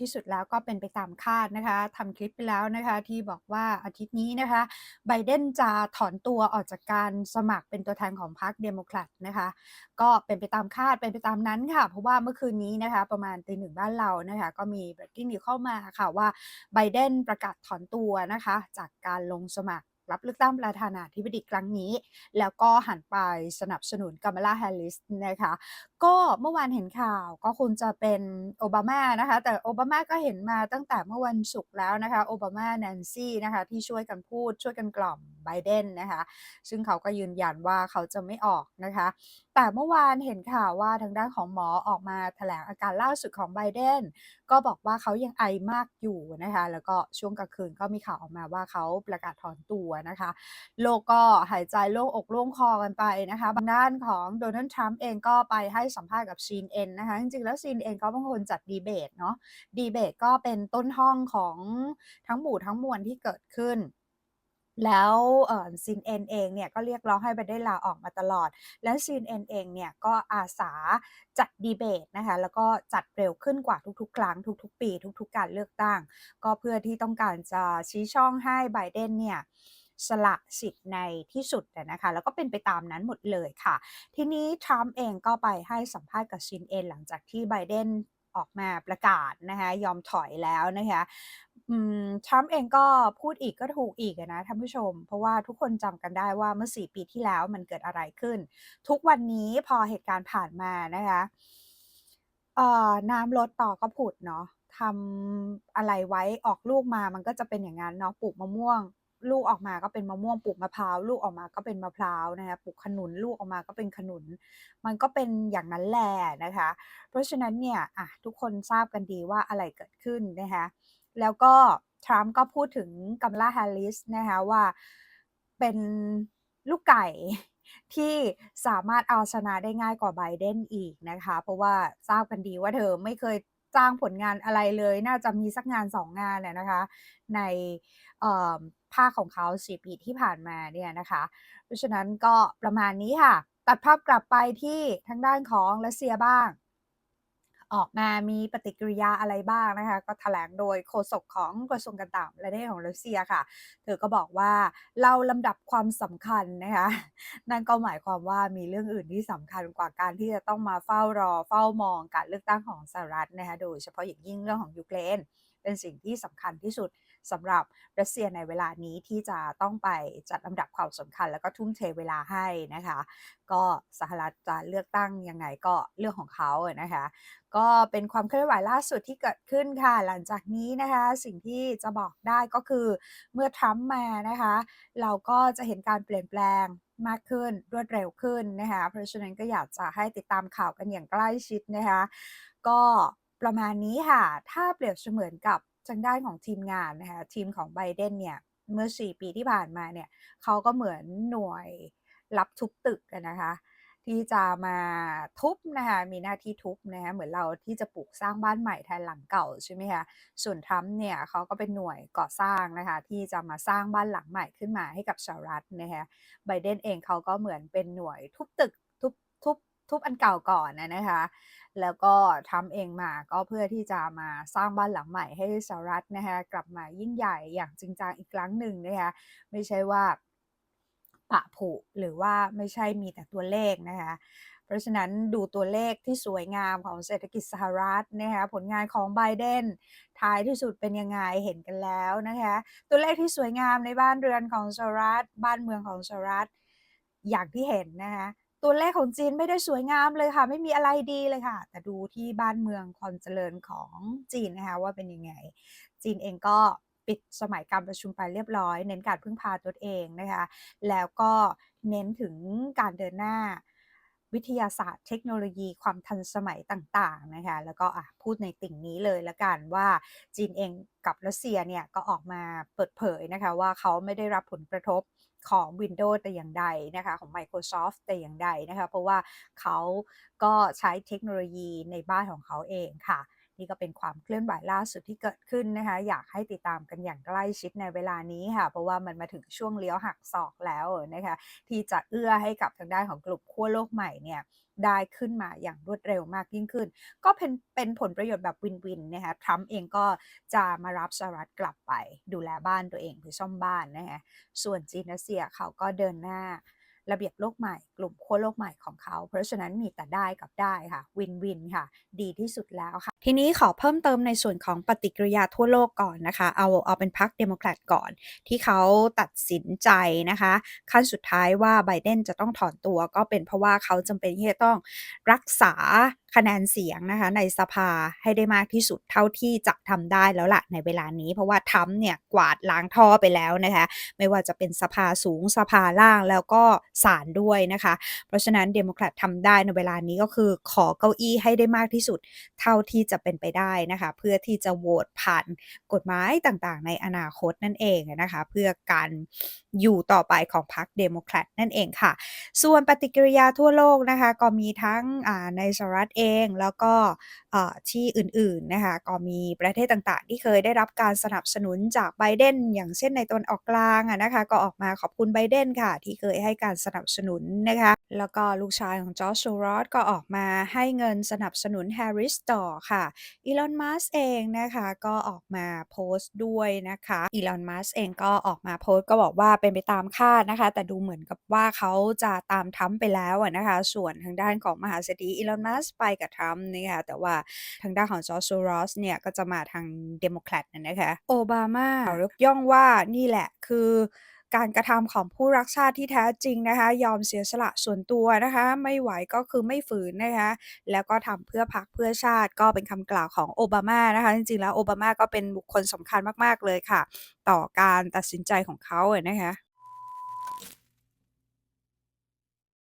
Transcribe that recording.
ที่สุดแล้วก็เป็นไปตามคาดนะคะทำคลิปไปแล้วนะคะที่บอกว่าอาทิตย์นี้นะคะไบเดนจะถอนตัวออกจากการสมัครเป็นตัวแทนของพรรคเดโมแครตนะคะก็เป็นไปตามคาดเป็นไปตามนั้นค่ะ เพราะว่าเมื่อคืนนี้นะคะประมาณตีหนึ่งบ้านเรานะคะก็มี breaking news เข้ามาค่ะว่าไบเดนประกาศถอนตัวนะคะจากการลงสมัคร รับเลือกตั้งประธานาธิบดีครั้งนี้ แล้วก็หันไปสนับสนุนกัม a ลาแฮร์ริสนะคะ ก็เมื่อวานเห็นข่าวก็คงจะเป็นโอบามานะคะ แต่โอบามาก็เห็นมาตั้งแต่เมื่อวันศุกร์แล้วนะคะ โอบามาแนนซี่นะคะ ที่ช่วยกันพูดช่วยกันกล่อมไบเดนนะคะ ซึ่งเขาก็ยืนยันว่าเขาจะไม่ออกนะคะ แต่เมื่อวานเห็นข่าวว่าทางด้านของหมอออกมาแถลงอาการล่าสุดของไบเดนก็บอกว่าเขายังไอมากอยู่นะคะ แล้วก็ช่วงกลางคืนก็มีข่าวออกมาว่าเขาประกาศถอนตัวนะคะ โลกก็หายใจโล่งอกโล่งคอกันไปนะคะบางด้านของโดนัลด์ทรัมป์เองก็ไปให้สัมภาษณ์กับซีนเอ็นนะคะจริงๆแล้วซีนเอ็นเขาเป็นคนจัดดีเบตเนาะดีเบตก็เป็นต้นห้องของทั้งหมู่ทั้งมวลที่เกิดขึ้น แล้วซีนเอ็นเองเนี่ยก็เรียกร้องให้ไบเดนลาออกมาตลอด แล้วซีนเอ็นเองเนี่ยก็อาสาจัดดีเบตนะคะแล้วก็จัดเร็วขึ้นกว่าทุกๆ ครั้งทุก ๆ ปี ทุก ๆ การเลือกตั้ง ก็เพื่อที่ต้องการจะชี้ช่องให้ไบเดนเนี่ยสละสิทธิ์ในที่สุดนะคะแล้วก็เป็นไปตามนั้นหมดเลยค่ะ ทีนี้ทรัมป์เองก็ไปให้สัมภาษณ์กับซินเอ็นหลังจากที่ไบเดนออกมาประกาศนะคะยอมถอยแล้วนะคะ ทรัมป์เองก็พูดอีกก็ถูกอีกนะท่านผู้ชม เพราะว่าทุกคนจำกันได้ว่าเมื่อ 4 ปีที่แล้วมันเกิดอะไรขึ้น ทุกวันนี้พอเหตุการณ์ผ่านมานะคะน้ำลดต่อก็ผุดเนาะทำอะไรไว้ออกลูกมามันก็จะเป็นอย่างนั้นเนาะปลูกมะม่วง ลูกออกมาก็เป็นมะม่วงปลูกมะพร้าวลูกออกมาก็เป็นมะพร้าวนะคะปลูกขนุนลูกออกมาก็เป็นขนุน มันก็เป็นอย่างนั้นแหละนะคะ เพราะฉะนั้นเนี่ยอะทุกคนทราบกันดีว่าอะไรเกิดขึ้นนะคะ แล้วก็ทรัมป์ก็พูดถึงกัมลาแฮร์ริสนะคะว่าเป็นลูกไก่ที่สามารถเอาชนะได้ง่ายกว่าไบเดนอีกนะคะ เพราะว่าทราบกันดีว่าเธอไม่เคยจ้างผลงานอะไรเลย น่าจะมีสักงานสองงานเลยนะคะ ในภาคของเขาสี่ปีที่ผ่านมาเนี่ยนะคะ เพราะฉะนั้นก็ประมาณนี้ค่ะ ตัดภาพกลับไปที่ทางด้านของรัสเซียบ้าง ออกมามีปฏิกิริยาอะไรบ้างนะคะ ก็ถแถลงโดยโฆษกของกระทรวงการต่างประเทศของรัสเซียค่ะ เธอก็บอกว่าเราลำดับความสำคัญนะคะ นั่นก็หมายความว่ามีเรื่องอื่นที่สำคัญกว่าการที่จะต้องมาเฝ้ารอเฝ้ามองการเลือกตั้งของสหรัฐนะคะ โดยเฉพาะอย่างยิ่งเรื่องของยูเครนเป็นสิ่งที่สำคัญที่สุด สำหรับรัสเซียในเวลานี้ที่จะต้องไปจัดลำดับความสำคัญ แล้วก็ทุ่มเทเวลาให้นะคะ ก็สหรัฐจะเลือกตั้งยังไงก็เรื่องของเขานะคะ ก็เป็นความเคลื่อนไหวล่าสุดที่เกิดขึ้นค่ะ หลังจากนี้นะคะ สิ่งที่จะบอกได้ก็คือเมื่อทรัมป์มานะคะ เราก็จะเห็นการเปลี่ยนแปลงมากขึ้นรวดเร็วขึ้นนะคะ เพราะฉะนั้นก็อยากจะให้ติดตามข่าวกันอย่างใกล้ชิดนะคะ ก็ประมาณนี้ค่ะ ถ้าเปรียบเสมือนกับ ทางด้านของทีมงานนะคะทีมของไบเดนเนี่ยเมื่อ 4 ปีที่ผ่านมาเนี่ยเขาก็เหมือนหน่วยรับทุบตึกนะคะที่จะมาทุบนะคะมีหน้าที่ทุบนะคะเหมือนเราที่จะปลูกสร้างบ้านใหม่แทนหลังเก่าใช่ไหมคะส่วนทรัมป์เนี่ยเขาก็เป็นหน่วยก่อสร้างนะคะที่จะมาสร้างบ้านหลังใหม่ขึ้นมาให้กับสหรัฐนะคะไบเดนเองเขาก็เหมือนเป็นหน่วยทุบตึกทุบทุบ ทุบอันเก่าก่อนนะคะ แล้วก็ทำเองมาก็เพื่อที่จะมาสร้างบ้านหลังใหม่ให้สหรัฐนะคะกลับมายิ่งใหญ่อย่างจริงจังอีกครั้งหนึ่งนะคะไม่ใช่ว่าปะผุหรือว่าไม่ใช่มีแต่ตัวเลขนะคะเพราะฉะนั้นดูตัวเลขที่สวยงามของเศรษฐกิจสหรัฐนะคะผลงานของไบเดนท้ายที่สุดเป็นยังไงเห็นกันแล้วนะคะตัวเลขที่สวยงามในบ้านเรือนของสหรัฐ บ้านเมืองของสหรัฐ อย่างที่เห็นนะคะ ตัวเลขของจีนไม่ได้สวยงามเลยค่ะ ไม่มีอะไรดีเลยค่ะ แต่ดูที่บ้านเมืองความเจริญของจีนนะคะว่าเป็นยังไง จีนเองก็ปิดสมัยการประชุมไปเรียบร้อย เน้นการพึ่งพาตนเองนะคะ แล้วก็เน้นถึงการเดินหน้า วิทยาศาสตร์เทคโนโลยีความทันสมัยต่างๆนะคะแล้วก็พูดในติ่งนี้เลยละกันว่าจีนเองกับรัสเซียเนี่ยก็ออกมาเปิดเผยนะคะว่าเขาไม่ได้รับผลกระทบของ Windows แต่อย่างใดนะคะของ Microsoft แต่อย่างใดนะคะเพราะว่าเขาก็ใช้เทคโนโลยีในบ้านของเขาเองค่ะ นี่ก็เป็นความเคลื่อนไหวล่าสุดที่เกิดขึ้นนะคะ อยากให้ติดตามกันอย่างใกล้ชิดในเวลานี้ค่ะ เพราะว่ามันมาถึงช่วงเลี้ยวหักศอกแล้วนะคะ ที่จะเอื้อให้กับทางด้านของกลุ่มขั้วโลกใหม่เนี่ยได้ขึ้นมาอย่างรวดเร็วมากยิ่งขึ้น ก็เป็นเป็นผลประโยชน์แบบวินๆนะคะทรัมป์เองก็จะมารับสหรัฐกลับไป ดูแลบ้านตัวเองคือซ่อมบ้านนะคะส่วนจีนรัสเซียเขาก็เดินหน้า ระเบียบโลกใหม่ กลุ่มขั้วโลกใหม่ของเขา เพราะฉะนั้นมีแต่ได้กับได้ค่ะ วินวินค่ะ ดีที่สุดแล้วค่ะ ทีนี้ขอเพิ่มเติมในส่วนของปฏิกิริยาทั่วโลกก่อนนะคะ เอาเอาเป็นพรรคเดโมแครตก่อน ที่เขาตัดสินใจนะคะ ขั้นสุดท้ายว่าไบเดนจะต้องถอนตัวก็เป็นเพราะว่าเขาจำเป็นที่จะต้องรักษา คะแนนเสียงนะคะในสภาให้ได้มากที่สุดเท่าที่จะทำได้แล้วล่ะในเวลานี้ เพราะว่าทรัมเนี่ยกวาดล้างท่อไปแล้วนะคะไม่ว่าจะเป็นสภาสูงสภาล่างแล้วก็ศาลด้วยนะคะ เพราะฉะนั้นเดโมแครตทำได้ในเวลานี้ก็คือขอเก้าอี้ให้ได้มากที่สุดเท่าที่จะเป็นไปได้นะคะเพื่อที่จะโหวตผ่านกฎหมายต่างๆ ในอนาคตนั่นเองนะคะเพื่อการอยู่ต่อไปของพรรคเดโมแครตนั่นเองค่ะ ส่วนปฏิกิริยาทั่วโลกนะคะก็มีทั้งในสหรัฐเองแล้วก็ที่อื่นๆนะคะก็มีประเทศต่างๆ ที่เคยได้รับการสนับสนุนจากไบเดนอย่างเช่นในตะวันออกกลางนะคะก็ออกมาขอบคุณไบเดนค่ะ ที่เคยให้การสนับสนุนนะคะแล้วก็ลูกชายของจอร์จโซรอสก็ออกมาให้เงินสนับสนุนแฮร์ริสต่อค่ะอีลอนมัสเองนะคะก็ออกมาโพสต์ด้วยนะคะอีลอนมัสเองก็ออกมาโพสต์ก็บอกว่าเป็นไปตามคาดนะคะ แต่ดูเหมือนกับว่าเขาจะตามทรัมไปแล้วนะคะ ส่วนทางด้านของมหาเศรษฐีอีลอนมัสไปกับทรัมป์นะคะแต่ว่าทางด้านของจอร์จโซรอสเนี่ยก็จะมาทางเดโมแครตนะคะโอบามายกย่องว่านี่แหละคือการกระทำของผู้รักชาติที่แท้จริงนะคะ ยอมเสียสละส่วนตัวนะคะ ไม่ไหวก็คือไม่ฝืนนะคะ แล้วก็ทำเพื่อพรรคเพื่อชาติก็เป็นคำกล่าวของโอบามานะคะ จริงๆแล้วโอบามาก็เป็นบุคคลสำคัญมากๆเลยค่ะ ต่อการตัดสินใจของเขาอะนะคะ